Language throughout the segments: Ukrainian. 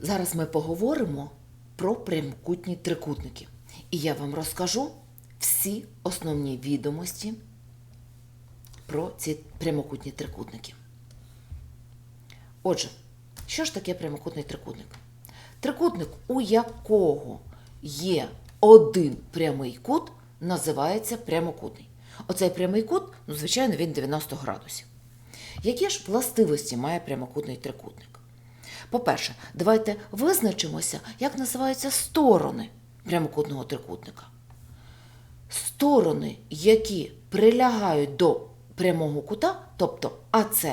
Зараз ми поговоримо про прямокутні трикутники. І я вам розкажу всі основні відомості про ці прямокутні трикутники. Отже, що ж таке прямокутний трикутник? Трикутник, у якого є один прямий кут, називається прямокутний. Оцей прямий кут, ну, звичайно, він 90 градусів. Які ж властивості має прямокутний трикутник? По-перше, давайте визначимося, як називаються сторони прямокутного трикутника. Сторони, які прилягають до прямого кута, тобто АЦ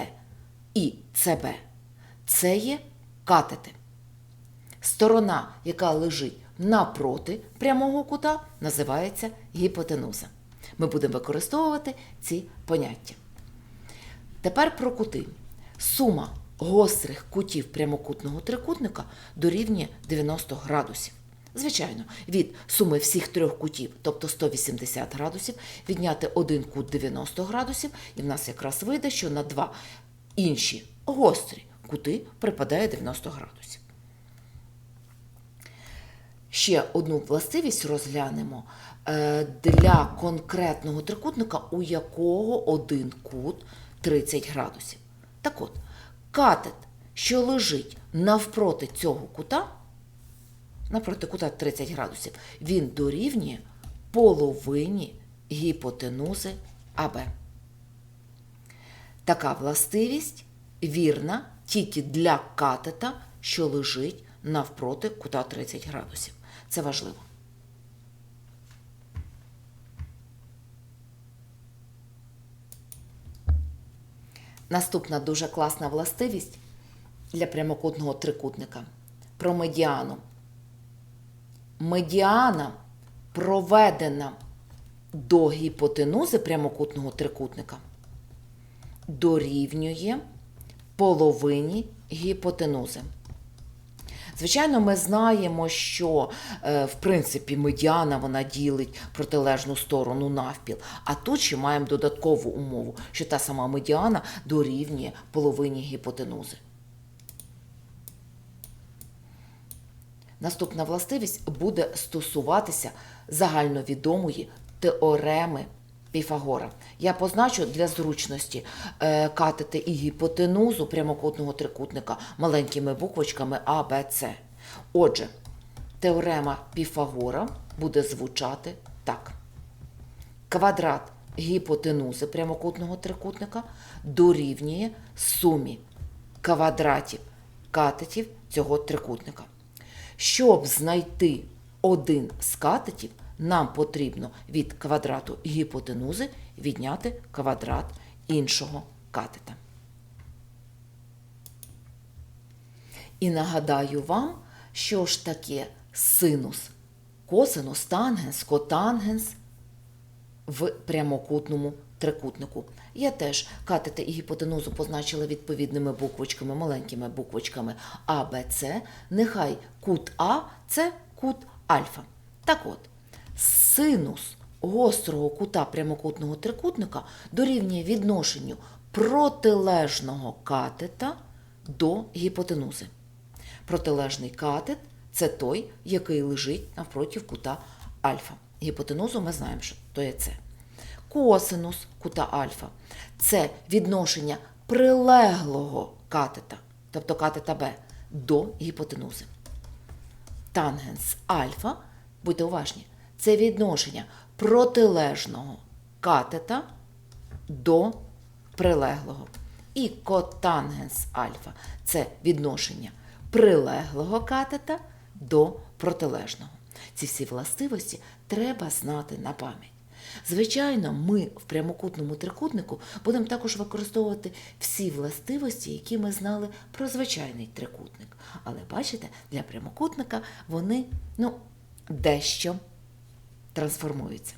і ЦБ, це є катети. Сторона, яка лежить напроти прямого кута, називається гіпотенуза. Ми будемо використовувати ці поняття. Тепер про кути. Сума гострих кутів прямокутного трикутника дорівнює 90 градусів. Звичайно, від суми всіх трьох кутів, тобто 180 градусів, відняти один кут 90 градусів, і в нас якраз вийде, що на два інші гострі кути припадає 90 градусів. Ще одну властивість розглянемо е, для конкретного трикутника, у якого один кут 30 градусів. Так от, катет, що лежить навпроти цього кута, навпроти кута 30 градусів, він дорівнює половині гіпотенузи АБ. Така властивість вірна тільки для катета, що лежить навпроти кута 30 градусів. Це важливо. Наступна дуже класна властивість для прямокутного трикутника про медіану. Медіана проведена до гіпотенузи прямокутного трикутника дорівнює половині гіпотенузи. Звичайно, ми знаємо, що е, в принципі медіана вона ділить протилежну сторону навпіл. А тут ще маємо додаткову умову, що та сама медіана дорівнює половині гіпотенузи. Наступна властивість буде стосуватися загальновідомої теореми Піфагора. Я позначу для зручності е, катети і гіпотенузу прямокутного трикутника маленькими буквочками А, Б, С. Отже, теорема Піфагора буде звучати так. Квадрат гіпотенузи прямокутного трикутника дорівнює сумі квадратів катетів цього трикутника. Щоб знайти один з катетів, нам потрібно від квадрату гіпотенузи відняти квадрат іншого катета. І нагадаю вам, що ж таке синус, косинус, тангенс, котангенс в прямокутному трикутнику. Я теж катети і гіпотенузу позначила відповідними буквочками, маленькими буквочками А, Б, С. Нехай кут А це кут альфа. Так от, синус гострого кута прямокутного трикутника дорівнює відношенню протилежного катета до гіпотенузи. Протилежний катет це той, який лежить навпроти кута альфа. Гіпотенузу ми знаємо, що то є це. Косинус кута альфа це відношення прилеглого катета, тобто катета Б, до гіпотенузи. Тангенс альфа, будьте уважні, це відношення протилежного катета до прилеглого. І котангенс альфа це відношення прилеглого катета до протилежного. Ці всі властивості треба знати на пам'ять. Звичайно, ми в прямокутному трикутнику будемо також використовувати всі властивості, які ми знали про звичайний трикутник. Але бачите, для прямокутника вони ну, дещо трансформуються.